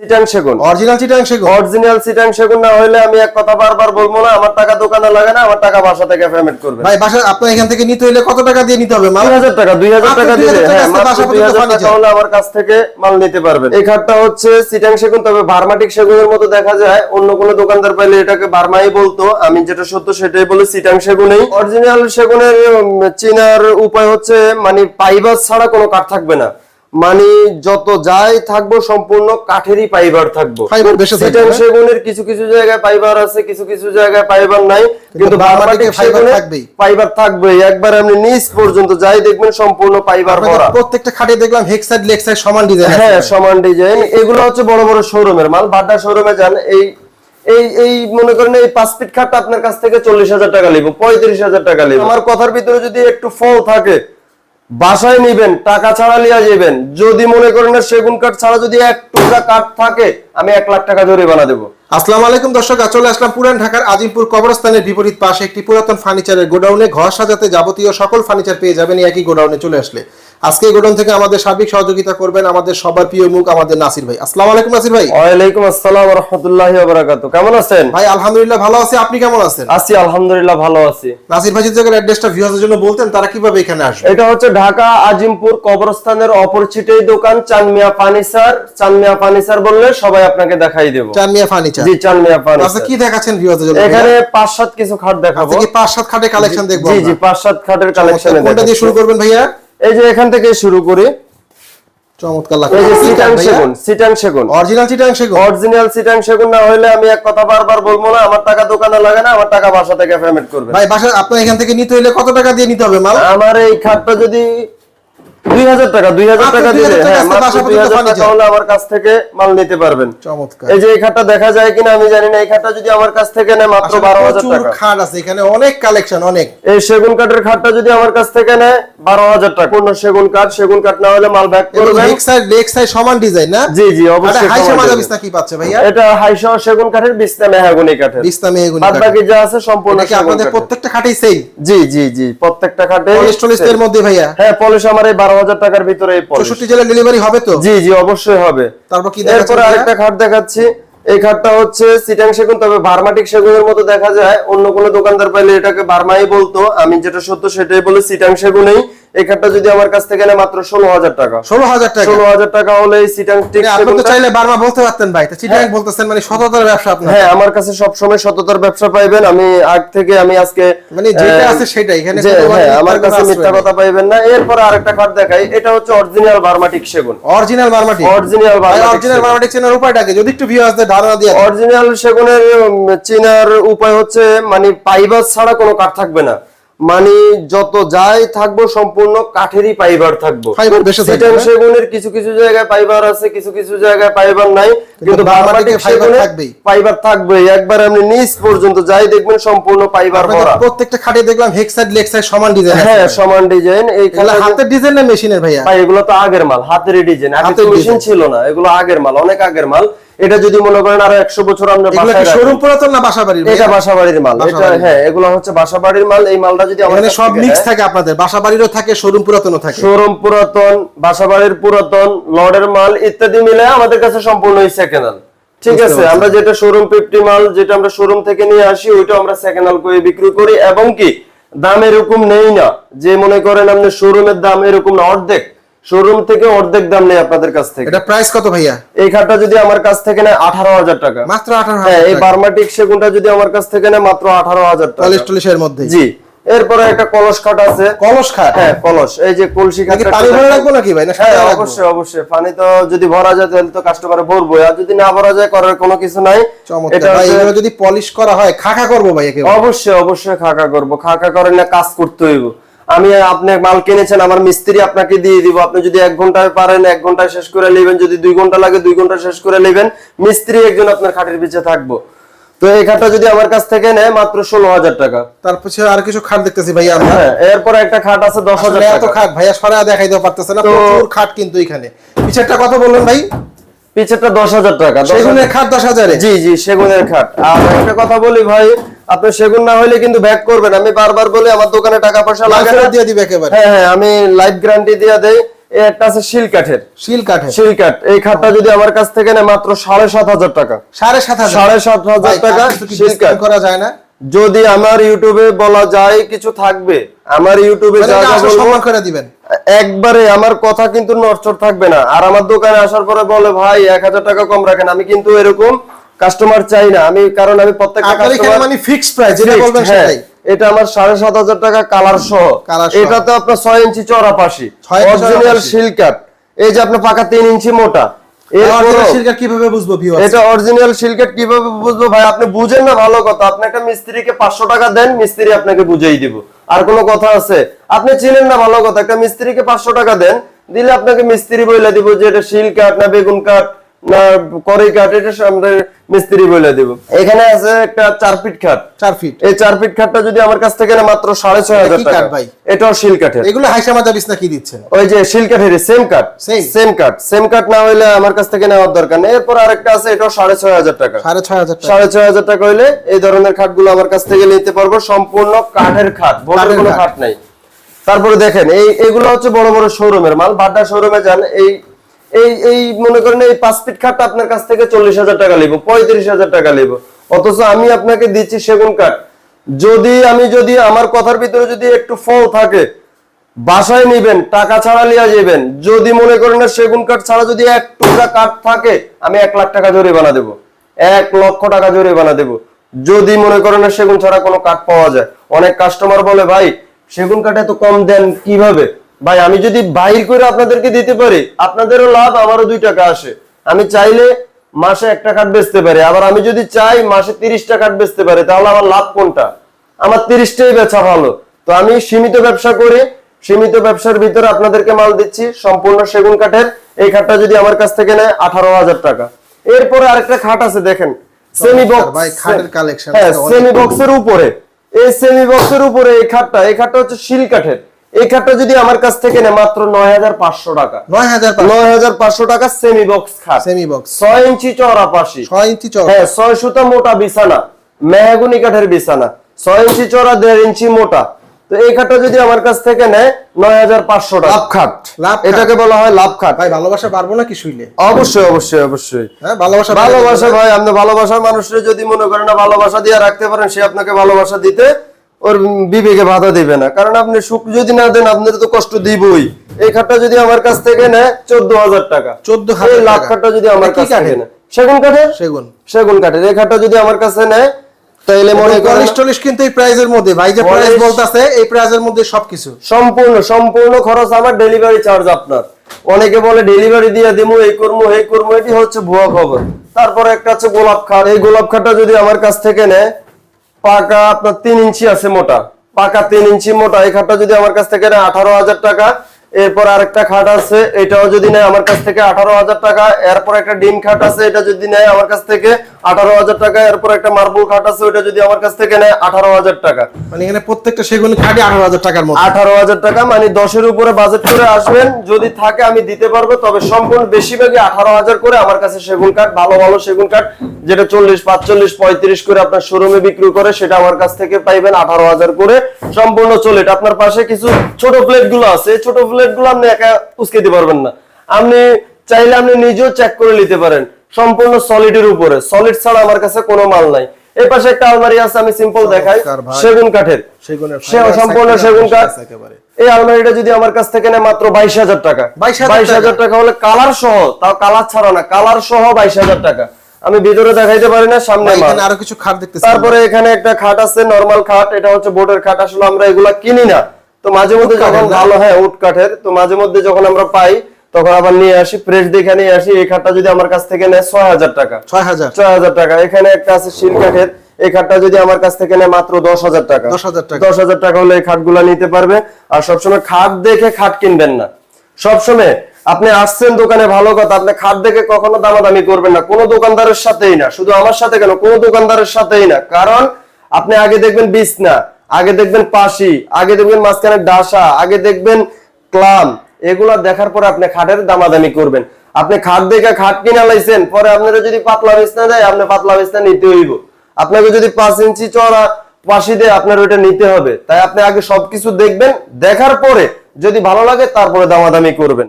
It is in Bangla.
চিটাং সেগুন। অরিজিনাল চিটাং সেগুন? অরিজিনাল চিটাং সেগুন না হলে আমি এক কথা বারবার বলব না আমার টাকা দোকানে লাগে না আমার টাকা বাসা থেকে পেমেন্ট করবেন ভাই বাসা আপনার এখান থেকে নিতে হলে কত টাকা দিয়ে নিতে হবে মাল? দুই হাজার টাকা দুই হাজার মাত্র টাকা দিলে হ্যাঁ মাত্র বাসা দুই হাজার পর্যন্ত টাকা হলে আমার কাছ থেকে মাল নিতে পারবেন। এই খাটটা হচ্ছে চিটাং সেগুন তবে সেগুনের মতো দেখা যায়। অন্য কোনো দোকানদার পাইলে এটাকে বার্মাই বলতো। আমি যেটা সত্য সেটাই বলে চিটাং সেগুনেই। অরিজিনাল সেগুনের চিনার উপায় হচ্ছে মানে পাইবার ছাড়া কোনো কাঠ থাকবে না। মানে যত যাই থাকব সম্পূর্ণ কাঠেরই পাইবার থাকব। বেশি সেগুনের কিছু কিছু জায়গায় পাইবার আছে কিছু কিছু জায়গায় পাইবার নাই। কিন্তু সেগুনে পাইবার থাকবে একবার আপনি নিচ পর্যন্ত যাই দেখবেন সম্পূর্ণ পাইবার ভরা। প্রত্যেকটা খাটে দেখলাম হেক সাইড লেগ সাইড সমান ডিজাইন হ্যাঁ সমান ডিজাইন এগুলো হচ্ছে বড় বড় শোরুমের মাল। বাড্ডা শোরুমে যান এই এই এই মনে করেন এই পাঁচ ফিট খাটটা আপনার কাছ থেকে চল্লিশ হাজার টাকা লিব পঁয়ত্রিশ হাজার টাকা লিব। আমার কথার ভিতরে যদি একটু ফল থাকে বাসায় নিবেন, টাকা ছাড়া নিয়ে যাবেন যদি মনে করেন না সেগুন কাঠ ছাড়া যদি এক টুকরা কাঠ থাকে, আমি এক লাখ টাকা জরিমানা দেবো। আসসালাম আলাইকুম দর্শক চলে আসলাম পুরান ঢাকার আজিমপুর কবরস্থানের বিপরীত পাশে একটি পুরাতন ফার্নিচারের গোডাউনে ঘর সাজাতে যাবতীয় সকল ফার্নিচার পেয়ে যাবেন একই গোডাউনে চলে আসলে। আজকে এই গোডাউন থেকে আমাদের সার্বিক সহযোগিতা করবেন আমাদের সবার প্রিয় মুখ আমাদের নাসির ভাই। আসসালামু আলাইকুম নাসির ভাই। ওয়ালাইকুম আসসালাম রহমতুল্লাহ বারাকাতু কেমন আছেন? ভাই আলহামদুলিল্লাহ ভালো আছি। আপনি কেমন আছেন? আছি আলহামদুলিল্লাহ ভালো আছি। নাসির ভাই যে জায়গার অ্যাড্রেসটা ভিউয়ারদের জন্য বলতেন তারা কীভাবে এখানে আসবে? এটা হচ্ছে ঢাকা আজিমপুর কবরস্থানের অপরিচিতই দোকান চানমিয়া ফার্নিচার। চানমিয়া ফার্নিচার বললে সবাই আপনাকে দেখাই দেব। চানমিয়া ফার্নিচার। জি চানমিয়া আচ্ছা ফার্নিচার কি দেখাচ্ছেন ভিউয়ারদের জন্য? এখানে পাঁচ সাত কিছু খাট দেখাবো। আজকে কি পাঁচ সাত খাটে কালেকশন দেখব জি? জি পাঁচ সাত খাটের কালেকশন কোনটা দিয়ে শুরু করবেন ভাইয়া? এই যে এখান থেকে শুরু করে। চমৎকার এই যে সিটাং সেগুন সিটাং সেগুন। অরিজিনাল সিটাং সেগুন? অরিজিনাল সিটাং সেগুন না হলে আমি এক কথা বারবার বলব না আমার টাকা দোকানে লাগে না আমার টাকা বাসা থেকে পেমেন্ট করবেন। ভাই বাসা আপনি এখান থেকে নিতে হলে কত টাকা দিয়ে নিতে হবে মাল? আমার এই খাটটা যদি দুই হাজার টাকা দুই হাজার টাকা দিলে হ্যাঁ আজকে মাত্র বাসা দুই হাজার টাকা হলে আমার কাছ থেকে মাল নিতে পারবেন। এই যে এই খাটটা দেখা যায় কিনা আমি জানি না এই খাটটা যদি আমার কাছ থেকে নেয় মাত্র বারো হাজার টাকা। খাট আছে এখানে অনেক কালেকশন অনেক। এই সেগুন কাঠের খাটটা যদি আমার কাছ থেকে নেয় বারো হাজার টাকা। পূর্ণ সেগুন কাঠ সেগুন কাঠ না হলে মাল ব্যাক করবেন। লেগ সাইড লেগ সাইড সমান ডিজাইন না? জি জি অবশ্যই কি পাচ্ছে ভাইয়া? এটা সেগুন কাঠের মেহাগুনি কাঠের। বিছনা মেহগুনি কাঠ বাকি যা আছে সম্পূর্ণ কি আপনাদের প্রত্যেকটা খাটেই সেম জি জি জি প্রত্যেকটা খাটে পলিশ টলিশ এর মধ্যে ভাইয়া? হ্যাঁ পলিশ আমার এই বারো হাজার টাকার ভিতরে এই পলিশ চৌষট্টি জেলা ডেলিভারি হবে তো? জি জি অবশ্যই হবে। তারপর কি আরেকটা খাট দেখাচ্ছি। এই খাটটা হচ্ছে সিটাং সেগুন তবে বার্মাটিক সেগুনের মতো দেখা যায়। অন্য কোনো দোকানদার পাইলে এটাকে বার্মাই বলতো। আমি যেটা সত্য সেটাই বলে সিটাং সেগুনেই এই খাটটা যদি আমার কাছ থেকে নেয় মাত্র ষোলো হাজার টাকা। ষোলো হাজার টাকা। ষোলো হাজার টাকা হলে এই সিটাং মানে আপনি তো চাইলে বারবার বলতে পারতেন ভাই। চিটাং হ্যাঁ। বলতেছেন মানে সততার ব্যবসা আপনার। হ্যাঁ আমার কাছে সবসময় সততার ব্যবসা পাইবেন। আমি আগ থেকে আমি আজকে মানে যেটা আছে সেটাই, এখানে হ্যাঁ, আমার কাছে মিথ্যা কথা পাইবেন না। এরপরে আরেকটা খাট দেখাই। এটা হচ্ছে অরিজিনাল বার্মাটিক সেগুন। Original Burma teak original Burma teak original Burma teak চেনার উপায়টাকে যদি একটু ভিউয়ারদের ধারণা দিয়ে অরিজিনাল সেগুনের চেনার উপায় হচ্ছে মানে পাইবার ছাড়া কোনো কাঠ থাকবে না। মানে যত যাই থাকব সম্পূর্ণ কাঠেরই পাইবার থাকব? সেগুনের কিছু কিছু জায়গায় পাইবার আছে কিছু কিছু জায়গায় পাইবার নাই। কিন্তু সেগুনে। পাইবার থাকবে একবার আপনি নিচ পর্যন্ত যাই দেখবেন সম্পূর্ণ পাইবার ভরা। প্রত্যেকটা খাটে দেখলাম হেক সাইড লেগ সাইড সমান ডিজাইন হ্যাঁ সমান ডিজাইন এই হাতের ডিজাইন না মেশিনের ভাইয়া? ভাই এগুলো তো আগের মাল হাতের ডিজাইন আগে তো হাতের মেশিন ছিল না এগুলো আগের মাল অনেক আগের মাল। এটা যদি মনে করেন আরও একশো বছর আমরা শোরুম পুরাতন না বাসা বাড়ির এটা বাসা মাল। এটা বাসাবাড়ির। হ্যাঁ এগুলো হচ্ছে বাসা বাড়ির মাল। এই মালটা যদি সব মিক্স থাকে আপনাদের। বাসা বাড়িরও থাকে শোরুম পুরাতনও থাকে। শোরুম পুরাতন বাসা বাড়ির পুরাতন লর্ডের মাল ইত্যাদি মিলে আমাদের কাছে সম্পূর্ণ সেকেন্ড হ্যান্ড ঠিক আছে আমরা যেটা শোরুম ফিফটি মাল যেটা আমরা শোরুম থেকে নিয়ে আসি ওইটা আমরা সেকেন্ড হ্যান্ড করে বিক্রি করি। এবং কি দাম এরকম নেই না যে মনে করেন আপনি শোরুমের দাম এরকম না অর্ধেক। শোরুম থেকে অর্ধেক দাম নেই আপনাদের কাছ থেকে। এটা প্রাইস কত ভাইয়া? এই খাটটা যদি আমার কাছ থেকে নেয় আঠারো হাজার টাকা। মাত্র আঠারো হ্যাঁ এই বার্মাটিক সেগুনটা যদি আমার কাছ থেকে নেয় মাত্র আঠারো হাজার টাকা। চল্লিশ টল্লিশের মধ্যে জি। এরপরে একটা কলস খাট আছে। কলস খাট? হ্যাঁ কলস। এই যে কলসি খাটটা পানি ভরে রাখব নাকি ভাই? না হ্যাঁ অবশ্যই অবশ্যই। পানি তো যদি ভরা যায় তাহলে তো কাস্টমারে ভরবো। আর যদি না ভরা যায় করার কোনো কিছু নাই। এটা ভাই এগুলো যদি পলিশ করা হয় খাখা করব ভাই একেবারে। অবশ্যই অবশ্যই খাকা করব। খাকা করেন না কাজ করতে হইব আমি আপনি মাল কিনেছেন আমার মিস্ত্রি আপনাকে দিয়ে দিব। আপনি যদি এক ঘন্টায় পারেন এক ঘন্টায় শেষ করে নেবেন। যদি দুই ঘণ্টা লাগে দুই ঘণ্টা শেষ করে নেবেন। মিস্ত্রি একজন আপনার খাটের পিছে থাকব। তো এই খাটটা যদি আমার কাছ থেকে নেয় মাত্র ষোলো হাজার টাকা। তারপর আর কিছু খাট দেখতেছি ভাইয়া আমরা। হ্যাঁ এরপরে একটা খাট আছে দশ হাজার এত খাট ভাইয়া সরা দেখাইতে পারতেছে না প্রচুর খাট কিন্তু এখানে। পিছেরটা কত বললেন ভাই। পিছেরটা দশ হাজার টাকা সেগুনের খাট দশ হাজারে? জি জি সেগুনের খাট। আর একটা কথা বলি ভাই আপনি সেগুন না হলে কিন্তু ব্যাক করবেন। আমি বারবার বলি আমার দোকানে টাকা পয়সা লাগে না। দিয়ে দিবে একেবারে। হ্যাঁ হ্যাঁ আমি লাইফ গ্যারান্টি দিয়ে দেই। একটা আছে শিল কাঠের। শিল কাঠে শিল কাঠ। এই খাটটা যদি আমার কাছ থেকে নেয় মাত্র সাড়ে সাত হাজার টাকা। সাড়ে সাত হাজার। সাড়ে সাত হাজার টাকা শিল কাঠ। করা যায় না? যদি আমার ইউটিউবে বলা যায় কিছু থাকবে আমার ইউটিউবে মানে যা যা বলব করে দিবেন। একবারে আমার কথা কিন্তু নড়চড় থাকবে না। আর আমার দোকানে আসার পরে বলে ভাই এক হাজার টাকা কম রাখেন। আমি কিন্তু এরকম কাস্টমার চাই না। আমি কারণ আমি প্রত্যেকটা কাস্টমার মানে ফিক্সড প্রাইস যেটা বলবেন সেটাই। এটা আমার সাড়ে সাত হাজার টাকা কালার সহ। এটা তো আপনার ছয় ইঞ্চি চড়া পাশি। অরিজিনাল। শিল এই যে আপনার পাকা তিন ইঞ্চি মোটা। কীভাবে বুঝব এটা অরিজিনাল সিল্কেট কীভাবে বুঝব ভাই? আপনি বুঝেন না ভালো কথা। আপনি একটা মিস্ত্রিকে পাঁচশো টাকা দেন মিস্ত্রি আপনাকে বুঝেই দিব। আর কোনো কথা আছে? আপনি চিনেন না ভালো কথা। একটা মিস্ত্রিকে পাঁচশো টাকা দেন দিলে আপনাকে মিস্ত্রি বলে দিব যে এটা শিল কাঠ না বেগুন কাঠ। না কড়াই কাঠ এটা আমাদের মিস্ত্রি বলে দিব। এখানে আছে একটা চার ফিট খাট। চার ফিট এই চার ফিট খাটটা যদি আমার কাছ থেকে মাত্র সাড়ে ছয় হাজার টাকা। কাঠ ভাই? এটাও শিল কাঠের। এগুলো হাইসা মাজা বিছনা কি দিচ্ছেন? ওই যে শিল কাঠের সেম কাঠ। সেম কাঠ। সেম কাঠ না হইলে আমার কাছ থেকে নেওয়ার দরকার নেই। এরপর আরেকটা আছে এটাও সাড়ে ছয় হাজার টাকা। সাড়ে ছয় হাজার সাড়ে ছয় হাজার টাকা হইলে এই ধরনের খাটগুলো আমার কাছ থেকে নিতে পারব। সম্পূর্ণ কাঠের খাট। কোনো খাট। নাই। তারপরে দেখেন এই এগুলো হচ্ছে বড় বড় শোরুমের মাল। বাড্ডা শোরুমে যান এই এই এই মনে করেন এই পাঁচ ফিট খাটটা আপনার কাছ থেকে চল্লিশ হাজার টাকা লিবো, পঁয়ত্রিশ হাজার টাকা লিবো। অথচ আমি আপনাকে দিচ্ছি সেগুন কাঠ। যদি আমি, যদি আমার কথার ভিতরে যদি একটু ফল থাকে, বাসায় নিবেন, টাকা ছাড়া লিয়া যাবেন যদি মনে করেন না সেগুন কাঠ ছাড়া যদি এক টুকরা কাঠ থাকে, আমি এক লাখ টাকা জরিমানা দেবো। এক লক্ষ টাকা জরিমানা দেবো। যদি মনে করেন না সেগুন ছাড়া কোনো কাঠ পাওয়া যায়, অনেক কাস্টমার বলে, ভাই, সেগুন কাঠ এত কম দেন কীভাবে? ভাই আমি যদি বাইর করে আপনাদেরকে দিতে পারি আপনাদেরও লাভ আমারও দুই টাকা আসে। আমি চাইলে মাসে একটা কাঠ বেচতে পারি। আবার আমি যদি চাই মাসে তিরিশটা কাঠ বেচতে পারি তাহলে আমার লাভ কোনটা? আমার তিরিশটাই বেচা ভালো। তো আমি সীমিত ব্যবসা করে সীমিত ব্যবসার ভিতরে আপনাদেরকে মাল দিচ্ছি সম্পূর্ণ সেগুন কাঠের। এই খাটটা যদি আমার কাছ থেকে নেয় আঠারো হাজার টাকা। এরপরে আরেকটা খাট আছে দেখেন। সেমি বক্স ভাই, খাটের collection হ্যাঁ সেমি বক্সের উপরে। এই সেমি বক্সের উপরে এই খাটটা এই খাটটা হচ্ছে শিল কাঠের। এই খাটটা যদি আমার কাছ থেকে নেয় মাত্র নয় হাজার পাঁচশো টাকা। নয় হাজার নয় হাজার পাঁচশো টাকা সেমি বক্স খাট। সেমি বক্স ছয় ইঞ্চি চওড়া পাশি ছয় ইঞ্চি হ্যাঁ ছয় সুতা মোটা বিছানা। মেহাগুনি কাঠের বিছানা। ছয় ইঞ্চি চড়া দেড় ইঞ্চি মোটা। তো এই খাটটা যদি আমার কাছ থেকে নেয় নয় হাজার পাঁচশো টাকা। লাভ খাট। লাভ এটাকে বলা হয় লাভ খাট। ভাই ভালোবাসা পারব না কি শুইলে? অবশ্যই অবশ্যই অবশ্যই। হ্যাঁ ভালোবাসা ভালোবাসা ভাই আপনি ভালোবাসার মানুষের যদি মনে করেন না ভালোবাসা দিয়ে রাখতে পারেন সে আপনাকে ভালোবাসা দিতে ওর বিবেকে বাধা দিবে না। কারণ আপনি সুখ যদি না দেন আপনার তো কষ্ট দিবই। এই খাটটা যদি আমার কাছ থেকে নেয় চোদ্দ হাজার টাকা। 14,000 এই লাখ খাটটা যদি আমার কাছ থেকে নেয়। সেগুন কাঠের? সেগুন। সেগুন কাঠের। এই খাটটা যদি আমার কাছে নেয় তাইলে মনে করেন পলিশ কিন্তু এই প্রাইজের মধ্যে। ভাই যে প্রাইস বলতাছে এই প্রাইজের মধ্যে সবকিছু। সম্পূর্ণ সম্পূর্ণ খরচ আমার ডেলিভারি চার্জ আপনার। অনেকে বলে ডেলিভারি দিয়ে দিমু এই করব এই করব এটি হচ্ছে ভুয়া খবর। তারপরে একটা হচ্ছে গোলাপ খাট। এই গোলাপ খাটটা যদি আমার কাছ থেকে নেয় পাকা আপনার তিন ইঞ্চি আছে মোটা। পাকা তিন ইঞ্চি মোটা। এই খাটটা যদি আমার কাছ থেকে আঠারো হাজার টাকা। এরপর আরেকটা খাট আছে এটাও যদি নেয় আমার কাছ থেকে আঠারো হাজার টাকা এরপর একটা ডিম খাট আছে এটা যদি নেয় আমার কাছ থেকে আঠারো হাজার টাকা এরপর একটা মার্বল খাট আছে ওটা যদি আমার কাছ থেকে নেয় আঠারো হাজার টাকা। মানে এখানে প্রত্যেকটা সেগুন খাটি আঠারো হাজার টাকার মতো। আঠারো হাজার টাকা মানে দশের উপরে বাজেট করে আসবেন যদি থাকে আমি দিতে পারব তবে সম্পূর্ণ বেশিরভাগই আঠারো হাজার করে আমার কাছে সেগুন কাঠ ভালো ভালো সেগুন কাঠ যেটা চল্লিশ পাঁচচল্লিশ পঁয়ত্রিশ করে আপনার শোরুমে বিক্রি করে সেটা আমার কাছ থেকে পাইবেন আঠারো হাজার করে সম্পূর্ণ চলে। আপনার পাশে কিছু ছোট প্লেটগুলো আছে ছোট প্লেট গুলো আপনি একা উস্কে দিতে পারবেন না। আপনি চাইলে আপনি নিজেও চেক করে নিতে পারেন। সম্পূর্ণ সলিডের উপরে। সলিড ছাড়া আমার কাছে কোনো মাল নাই। এই পাশে একটা আলমারি আছে আমি সিম্পল দেখাই। সেগুন কাঠের। সেগুনের সম্পূর্ণ সেগুন কাঠ। এই আলমারিটা যদি আমার কাছ থেকে নেয় মাত্র বাইশ হাজার টাকা। 22,000 বাইশ হাজার টাকা হলে কালার সহ তাও কালার ছাড়া না কালার সহ বাইশ হাজার টাকা। আমি ভিতরে দেখাইতে পারি না সামনে আরও কিছু খাট দেখতেছি। তারপরে এখানে একটা খাট আছে নরমাল খাট। এটা হচ্ছে বোর্ডের খাট। আসলে আমরা এগুলা কিনি না। তো মাঝে মধ্যে যখন ভালো হ্যাঁ উড কাঠের তো মাঝে মধ্যে যখন আমরা পাই তখন আবার নিয়ে আসি প্রেস দেখে নিয়ে আসি। এই খাটটা যদি আমার কাছ থেকে নেয় ছয় হাজার টাকা। ছয় হাজার? ছয় হাজার টাকা। এখানে একটা আছে শিল কাঠের। এই খাটটা যদি আমার কাছ থেকে নেয় মাত্র দশ হাজার টাকা। 10,000 টাকা। দশ হাজার টাকা হলে এই খাটগুলা নিতে পারবে। আর সবসময় খাট দেখে খাট কিনবেন না। সবসময় আপনি আসছেন দোকানে ভালো কথা। আপনি খাট দেখে কখনো দামাদামি করবেন না। কোনো দোকানদারের সাথেই না। শুধু আমার সাথে কেন? কোনো দোকানদারের সাথেই না। কারণ আপনি আগে দেখবেন বিছনা। আগে দেখবেন পাশি, আগে দেখবেন মাঝখানে ডাসা, আগে দেখবেন ক্লাম, এগুলা দেখার পরে আপনি খাটের দামাদামি করবেন। আপনি খাট দেখে খাট কিনা লাইছেন, পরে আপনারা যদি পাতলা বিছনা দেয়, আপনি পাতলা বিছনা নিতে হইব। আপনাকে যদি পাঁচ ইঞ্চি চড়া পাশি দিয়ে, আপনার ওইটা নিতে হবে। তাই আপনি আগে সবকিছু দেখবেন, দেখার পরে যদি ভালো লাগে, তারপরে দামাদামি করবেন।